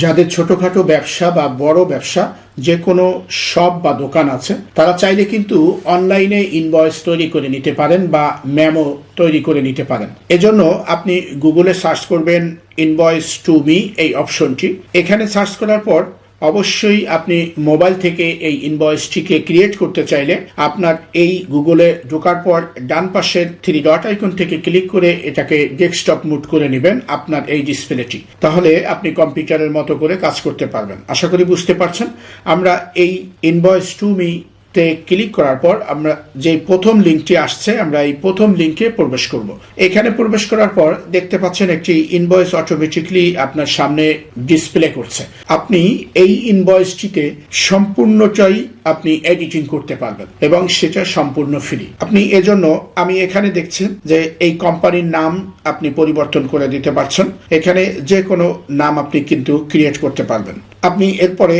যাদের ছোটখাটো ব্যবসা বা বড় ব্যবসা, যে কোনো শপ বা দোকান আছে, তারা চাইলে কিন্তু অনলাইনে ইনভয়েস তৈরি করে নিতে পারেন বা ম্যামো তৈরি করে নিতে পারেন। এজন্য আপনি গুগলে সার্চ করবেন ইনভয়েস টু মি এই অপশনটি এখানে সার্চ করার পর অবশ্যই আপনি মোবাইল থেকে এই ইনভয়েসটিকে ক্রিয়েট করতে চাইলে আপনার এই গুগলে ঢোকার পর ডান পাশের থ্রি ডট আইকন থেকে ক্লিক করে এটাকে ডেস্কটপ মুড করে নেবেন আপনার এই ডিসপ্লেটি তাহলে আপনি কম্পিউটারের মতো করে কাজ করতে পারবেন। আশা করি বুঝতে পারছেন। আমরা এই ইনভয়েস টু মি তে ক্লিক করার পর আমরা যে প্রথম লিঙ্কটি আসছে, আমরা এই প্রথম লিঙ্কে প্রবেশ করব। এখানে প্রবেশ করার পর দেখতে পাচ্ছেন একটি ইনভয়েস অটোমেটিকলি আপনার সামনে ডিসপ্লে করছে। আপনি এই ইনভয়েসটিতে সম্পূর্ণটাই আপনি এডিটিং করতে পারবেন এবং সেটা সম্পূর্ণ ফ্রি আপনি এজন্য আমি এখানে দেখছেন যে এই কোম্পানির নাম আপনি পরিবর্তন করে দিতে পারছেন। এখানে যে কোনো নাম আপনি কিন্তু ক্রিয়েট করতে পারবেন। আপনি এরপরে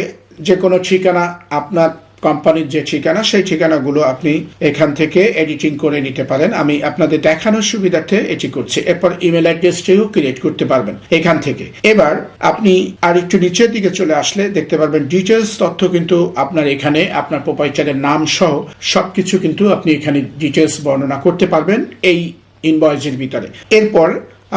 যে কোনো ঠিকানা আপনার কোম্পানির যে ঠিকানা, সেই ঠিকানাগুলো আপনি এখান থেকে এডিটিং করে নিতে পারেন। আমি আপনাদের দেখানোর সুবিধার্থে এটি করছি। এরপর ইমেল অ্যাড্রেসটিও ক্রিয়েট করতে পারবেন এখান থেকে। এবার আপনি আর একটু নিচের দিকে চলে আসলে দেখতে পারবেন ডিটেলস তথ্য কিন্তু আপনার এখানে, আপনার প্রোপাইটারের নাম সহ সবকিছু কিন্তু আপনি এখানে ডিটেলস বর্ণনা করতে পারবেন এই ইনভয়েসের ভিতরে। এরপর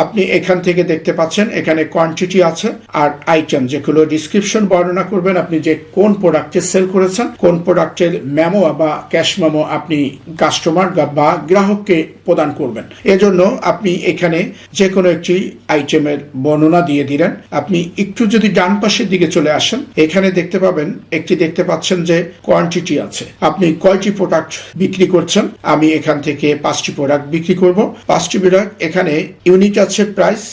আপনি এখান থেকে দেখতে পাচ্ছেন, এখানে কোয়ান্টিটি আছে। আর আইটেম যেগুলো ডিসক্রিপশন বর্ণনা করবেন, আপনি যে কোন প্রোডাক্টে সেল করেছেন, কোন প্রোডাক্টের মেমো বা ক্যাশ মেমো আপনি কাস্টমার বা গ্রাহককে প্রদান করবেন। এজন্য আপনি এখানে যে কোনো একটি আইটেমের বর্ণনা দিয়ে দিলেন। আপনি একটু যদি ডান পাশের দিকে চলে আসেন, এখানে দেখতে পাবেন, একটি দেখতে পাচ্ছেন যে কোয়ান্টিটি আছে। আপনি কয়টি প্রোডাক্ট বিক্রি করছেন, আমি এখান থেকে পাঁচটি প্রোডাক্ট বিক্রি করব। পাঁচটি প্রোডাক্ট এখানে ইউনিট আছে প্রাইস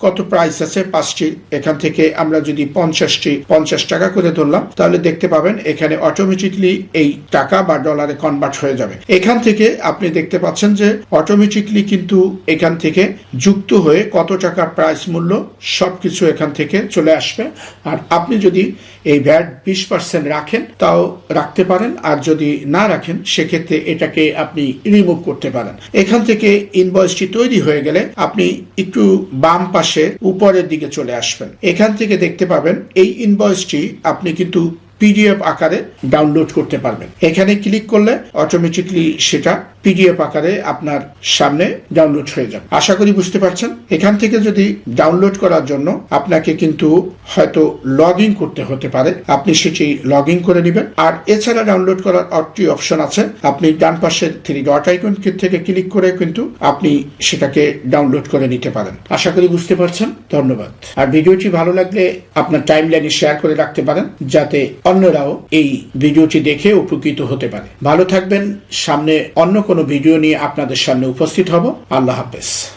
কত প্রাইস আছে পাঁচটি? এখান থেকে আমরা যদি পঞ্চাশটি, পঞ্চাশ টাকা করে ধরলাম, তাহলে দেখতে পাবেন এখানে অটোমেটিকলি এই টাকা বা ডলারে কনভার্ট হয়ে যাবে। এখান থেকে আপনি দেখতে পাচ্ছেন যে অটোমেটিকলি কিন্তু এখান থেকে যুক্ত হয়ে কত টাকা প্রাইস মূল্য সবকিছু এখান থেকে চলে আসবে। আর আপনি যদি এই ভ্যাট বিশ পার্সেন্ট রাখেন, তাও রাখতে পারেন। আর যদি না রাখেন, সেক্ষেত্রে এটাকে আপনি রিমুভ করতে পারেন। এখান থেকে ইনভয়েসটি তৈরি হয়ে গেলে আপনি একটু বাম পাশে উপরের দিকে চলে আসবেন। এখান থেকে দেখতে পাবেন এই ইনভয়েসটি আপনি কিন্তু পিডিএফ আকারে ডাউনলোড করতে পারবেন। এখানে ক্লিক করলে অটোমেটিকলি সেটা পিডিএফ আকারে আপনার সামনে ডাউনলোড হয়ে যাবে। আশা করি বুঝতে পারছেন? এখান থেকে যদি ডাউনলোড করার জন্য আপনাকে কিন্তু হয়তো লগ ইন করতে হতে পারে। আপনি সেটি লগ ইন করে নেবেন। আর এছাড়া ডাউনলোড করার আরেকটি অপশন আছে। আপনি ডান পাশের থ্রি ডট আইকন থেকে ক্লিক করে কিন্তু আপনি সেটাকে ডাউনলোড করে নিতে পারেন। আশা করি বুঝতে পারছেন? ধন্যবাদ। আর ভিডিওটি ভালো লাগলে আপনার টাইম লাইনে শেয়ার করে রাখতে পারেন। যাতে অন্যরাও এই ভিডিওটি দেখে উপকৃত হতে পারে। ভালো থাকবেন। সামনে অন্য কোনো ভিডিও নিয়ে আপনাদের সামনে উপস্থিত হব। আল্লাহ হাফেজ।